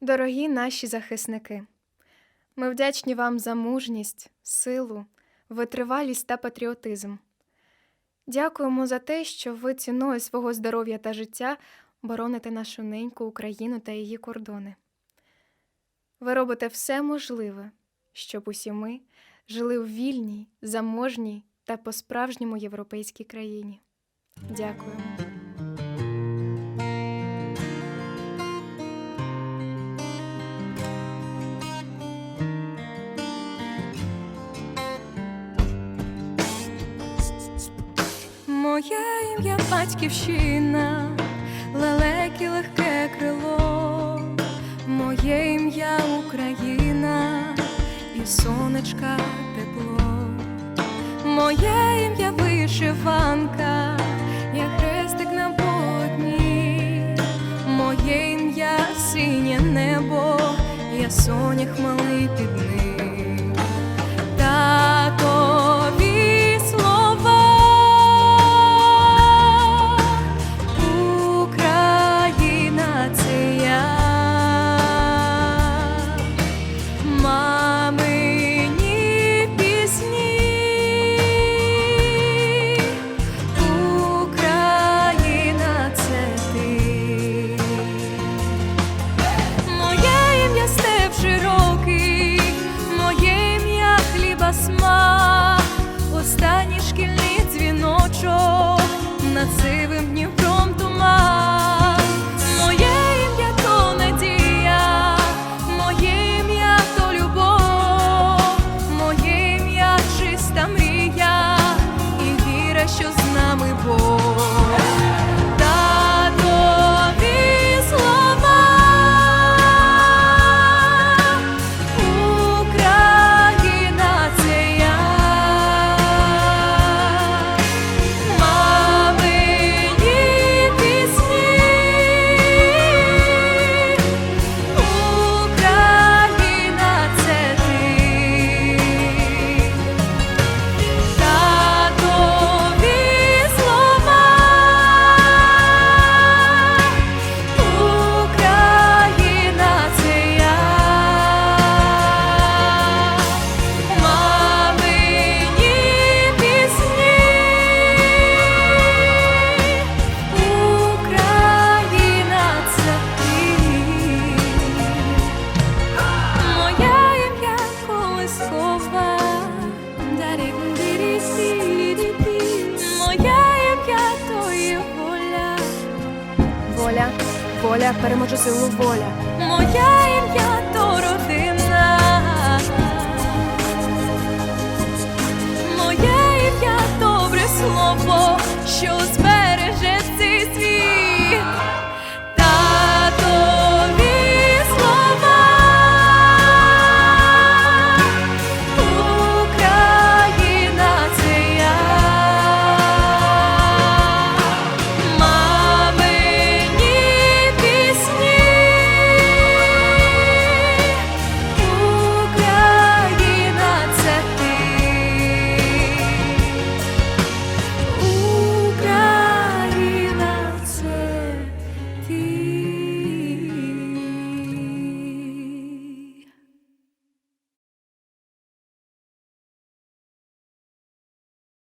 Дорогі наші захисники, ми вдячні вам за мужність, силу, витривалість та патріотизм. Дякуємо за те, що ви ціною свого здоров'я та життя бороните нашу неньку Україну та її кордони. Ви робите все можливе, щоб усі ми жили в вільній, заможній та по-справжньому європейській країні. Дякуємо. Моє ім'я батьківщина, лелеки легке крило, моє ім'я Україна і сонечка тепло, моє ім'я вишиванка, я хрестик на полотні, моє ім'я синє небо, я сонях малий під ним. Воля, воля, переможе силу воля. Моя ім'я то родина. Моє ім'я добре слово, що збереже